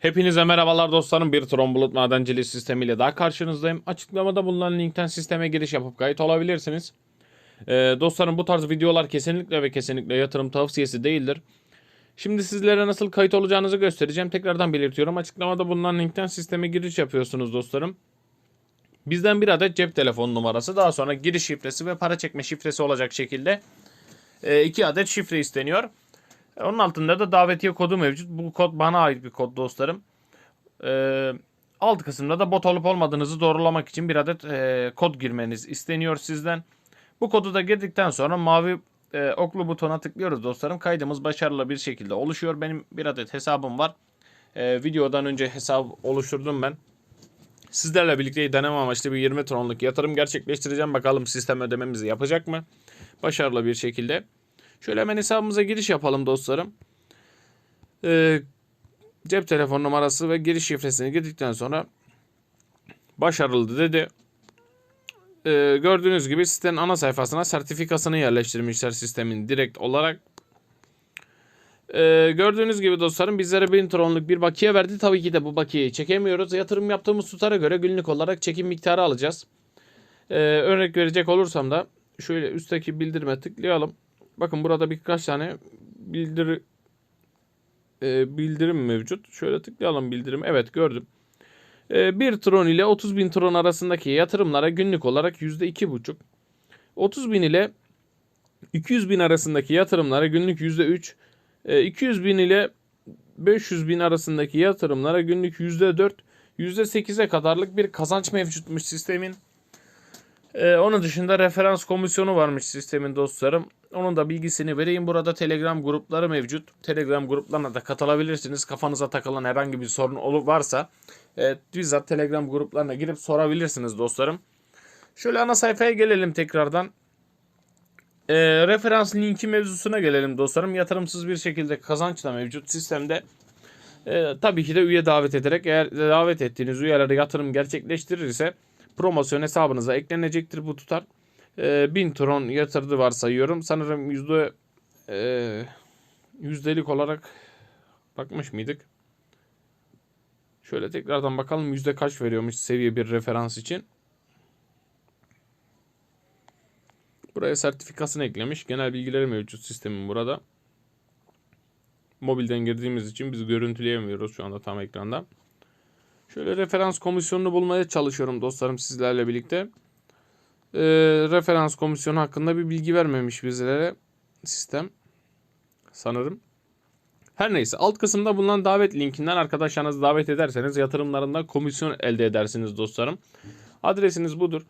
Hepinize merhabalar dostlarım. Bir Tron Bulut Madenciliği sistemiyle daha karşınızdayım. Açıklamada bulunan linkten sisteme giriş yapıp kayıt olabilirsiniz. Ee, dostlarım bu tarz videolar kesinlikle ve kesinlikle yatırım tavsiyesi değildir. Şimdi sizlere nasıl kayıt olacağınızı göstereceğim. Tekrardan belirtiyorum. Açıklamada bulunan linkten sisteme giriş yapıyorsunuz dostlarım. Bizden bir adet cep telefonu numarası, daha sonra giriş şifresi ve para çekme şifresi olacak şekilde e, iki adet şifre isteniyor. Onun altında da davetiye kodu mevcut. Bu kod bana ait bir kod dostlarım. Ee, alt kısımda da bot olup olmadığınızı doğrulamak için bir adet e, kod girmeniz isteniyor sizden. Bu kodu da girdikten sonra mavi e, oklu butona tıklıyoruz dostlarım. Kaydımız başarılı bir şekilde oluşuyor. Benim bir adet hesabım var. E, videodan önce hesap oluşturdum ben. Sizlerle birlikte deneme amaçlı bir 20 tronluk yatırım gerçekleştireceğim. Bakalım sistem ödememizi yapacak mı? Başarılı bir şekilde. Şöyle hemen hesabımıza giriş yapalım dostlarım. Ee, cep telefon numarası ve giriş şifresini girdikten sonra başarılı dedi. Ee, gördüğünüz gibi sitenin ana sayfasına sertifikasını yerleştirmişler sistemin direkt olarak. Ee, gördüğünüz gibi dostlarım bizlere 1000 tronluk bir bakiye verdi. Tabii ki de bu bakiyeyi çekemiyoruz. Yatırım yaptığımız tutara göre günlük olarak çekim miktarı alacağız. Ee, örnek verecek olursam da şöyle üstteki bildirime tıklayalım. Bakın burada birkaç tane bildir e, bildirim mevcut. Şöyle tıklayalım bildirim. Evet gördüm. E, 1 tron ile 30 bin tron arasındaki yatırımlara günlük olarak %2,5. 30 bin ile 200 bin arasındaki yatırımlara günlük %3. E, 200 bin ile 500 bin arasındaki yatırımlara günlük %4. %8'e kadarlık bir kazanç mevcutmuş sistemin. Ee, onun dışında referans komisyonu varmış sistemin dostlarım. Onun da bilgisini vereyim. Burada Telegram grupları mevcut. Telegram gruplarına da katılabilirsiniz. Kafanıza takılan herhangi bir sorun olu- varsa e, bizzat Telegram gruplarına girip sorabilirsiniz dostlarım. Şöyle ana sayfaya gelelim tekrardan. E, referans linki mevzusuna gelelim dostlarım. Yatırımsız bir şekilde kazanç da mevcut sistemde. E, tabii ki de üye davet ederek eğer davet ettiğiniz üyelere yatırım gerçekleştirirse promosyon hesabınıza eklenecektir bu tutar. E, 1000 tron yatırdı varsayıyorum. Sanırım yüzde e, yüzdelik olarak bakmış mıydık? Şöyle tekrardan bakalım yüzde kaç veriyormuş seviye bir referans için. Buraya sertifikasını eklemiş. Genel bilgileri mevcut sistemin burada. Mobilden girdiğimiz için biz görüntüleyemiyoruz şu anda tam ekranda. Şöyle referans komisyonunu bulmaya çalışıyorum dostlarım sizlerle birlikte. Ee, referans komisyonu hakkında bir bilgi vermemiş bizlere sistem. Sanırım. Her neyse alt kısımda bulunan davet linkinden arkadaşlarınızı davet ederseniz yatırımlarında komisyon elde edersiniz dostlarım. Adresiniz budur.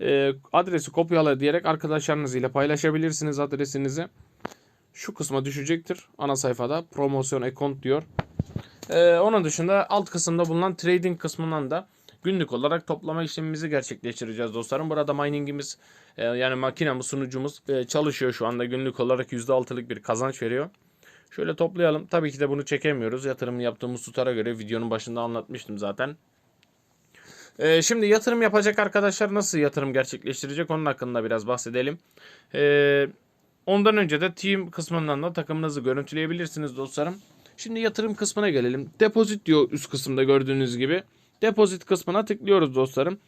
Ee, adresi kopyala diyerek arkadaşlarınız ile paylaşabilirsiniz adresinizi. Şu kısma düşecektir. Ana sayfada promosyon account diyor. Ee, onun dışında alt kısımda bulunan trading kısmından da günlük olarak toplama işlemimizi gerçekleştireceğiz dostlarım. Burada miningimiz e, yani makinamız sunucumuz e, çalışıyor şu anda günlük olarak %6'lık bir kazanç veriyor. Şöyle toplayalım. Tabii ki de bunu çekemiyoruz. Yatırım yaptığımız tutara göre videonun başında anlatmıştım zaten. Ee, şimdi yatırım yapacak arkadaşlar nasıl yatırım gerçekleştirecek onun hakkında biraz bahsedelim. Ee, ondan önce de team kısmından da takımınızı görüntüleyebilirsiniz dostlarım. Şimdi yatırım kısmına gelelim. Depozit diyor üst kısımda gördüğünüz gibi. Depozit kısmına tıklıyoruz dostlarım.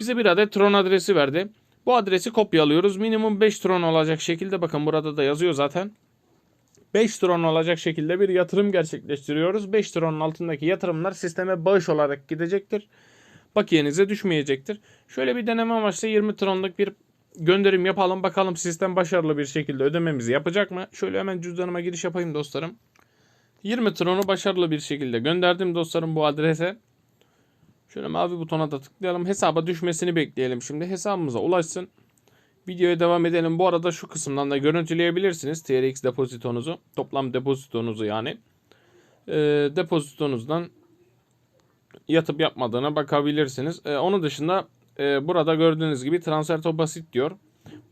Bize bir adet Tron adresi verdi. Bu adresi kopyalıyoruz. Minimum 5 Tron olacak şekilde bakın burada da yazıyor zaten. 5 Tron olacak şekilde bir yatırım gerçekleştiriyoruz. 5 Tron'un altındaki yatırımlar sisteme bağış olarak gidecektir. Bakiyenize düşmeyecektir. Şöyle bir deneme amaçlı 20 Tron'luk bir gönderim yapalım. Bakalım sistem başarılı bir şekilde ödememizi yapacak mı? Şöyle hemen cüzdanıma giriş yapayım dostlarım. 20 Tron'u başarılı bir şekilde gönderdim dostlarım bu adrese. Şöyle mavi butona da tıklayalım. Hesaba düşmesini bekleyelim şimdi. Hesabımıza ulaşsın. Videoya devam edelim. Bu arada şu kısımdan da görüntüleyebilirsiniz. TRX depozitonuzu. Toplam depozitonuzu yani. Ee, depozitonuzdan yatıp yapmadığına bakabilirsiniz. Ee, onun dışında e, burada gördüğünüz gibi transfer to basit diyor.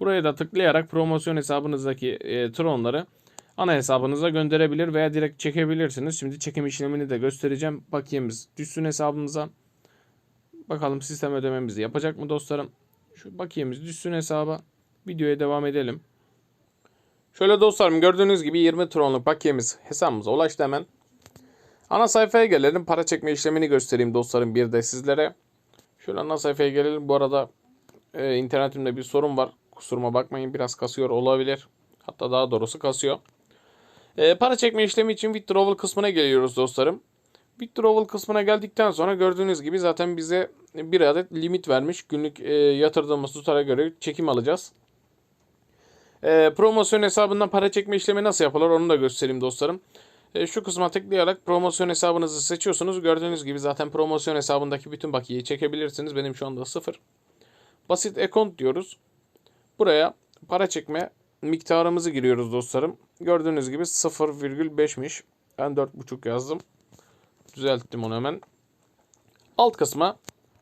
Buraya da tıklayarak promosyon hesabınızdaki e, tronları ana hesabınıza gönderebilir veya direkt çekebilirsiniz. Şimdi çekim işlemini de göstereceğim. Bakiyemiz düşsün hesabımıza. Bakalım sistem ödememizi yapacak mı dostlarım? Şu bakiyemiz düşsün hesaba. Videoya devam edelim. Şöyle dostlarım gördüğünüz gibi 20 tronluk bakiyemiz hesabımıza ulaştı hemen. Ana sayfaya gelelim. Para çekme işlemini göstereyim dostlarım bir de sizlere. Şöyle ana sayfaya gelelim. Bu arada e, internetimde bir sorun var. Kusuruma bakmayın biraz kasıyor olabilir. Hatta daha doğrusu kasıyor. E, para çekme işlemi için withdrawal kısmına geliyoruz dostlarım. Withdrawal kısmına geldikten sonra gördüğünüz gibi zaten bize bir adet limit vermiş. Günlük e, yatırdığımız tutara göre çekim alacağız. E, promosyon hesabından para çekme işlemi nasıl yapılır onu da göstereyim dostlarım. E, şu kısma tıklayarak promosyon hesabınızı seçiyorsunuz. Gördüğünüz gibi zaten promosyon hesabındaki bütün bakiyeyi çekebilirsiniz. Benim şu anda sıfır. Basit account diyoruz. Buraya para çekme miktarımızı giriyoruz dostlarım. Gördüğünüz gibi 0,5'miş. Ben 4,5 yazdım. Düzelttim onu hemen. Alt kısma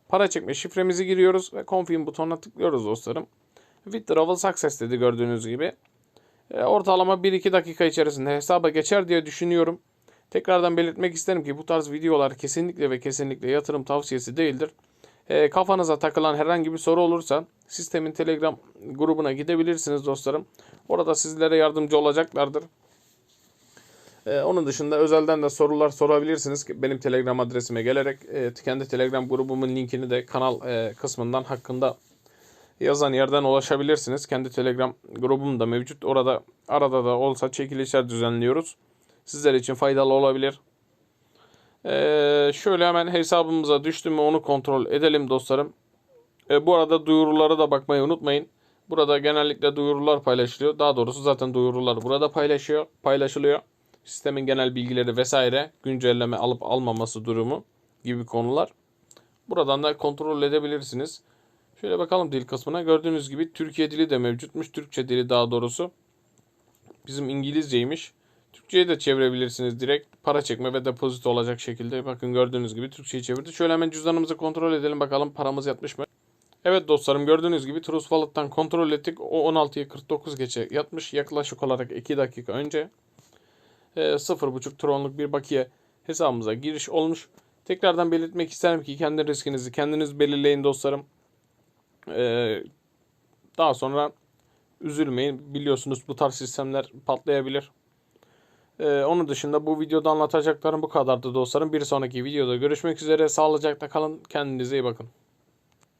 para çekme şifremizi giriyoruz ve confirm butonuna tıklıyoruz dostlarım. Withdrawal success dedi gördüğünüz gibi. E, ortalama 1-2 dakika içerisinde hesaba geçer diye düşünüyorum. Tekrardan belirtmek isterim ki bu tarz videolar kesinlikle ve kesinlikle yatırım tavsiyesi değildir. E, kafanıza takılan herhangi bir soru olursa sistemin Telegram grubuna gidebilirsiniz dostlarım. Orada sizlere yardımcı olacaklardır. E, onun dışında özelden de sorular sorabilirsiniz. Benim Telegram adresime gelerek e, kendi Telegram grubumun linkini de kanal e, kısmından hakkında yazan yerden ulaşabilirsiniz. Kendi Telegram grubum da mevcut. Orada arada da olsa çekilişler düzenliyoruz. Sizler için faydalı olabilir. Ee, şöyle hemen hesabımıza düştü mü onu kontrol edelim dostlarım. Ee, bu arada duyurulara da bakmayı unutmayın. Burada genellikle duyurular paylaşılıyor. Daha doğrusu zaten duyurular burada paylaşıyor, paylaşılıyor. Sistemin genel bilgileri vesaire, güncelleme alıp almaması durumu gibi konular. Buradan da kontrol edebilirsiniz. Şöyle bakalım dil kısmına. Gördüğünüz gibi Türkiye dili de mevcutmuş. Türkçe dili daha doğrusu. Bizim İngilizceymiş. Türkçe'ye de çevirebilirsiniz direkt. Para çekme ve depozito olacak şekilde. Bakın gördüğünüz gibi Türkçe'yi çevirdi. Şöyle hemen cüzdanımızı kontrol edelim bakalım paramız yatmış mı? Evet dostlarım gördüğünüz gibi Trust Wallet'tan kontrol ettik. O 16'ya 49 geçe yatmış. Yaklaşık olarak 2 dakika önce. E, 0.5 tronluk bir bakiye hesabımıza giriş olmuş. Tekrardan belirtmek isterim ki kendi riskinizi kendiniz belirleyin dostlarım. Ee, daha sonra üzülmeyin. Biliyorsunuz bu tarz sistemler patlayabilir. Ee, onun dışında bu videoda anlatacaklarım bu kadardı dostlarım. Bir sonraki videoda görüşmek üzere. Sağlıcakla kalın. Kendinize iyi bakın.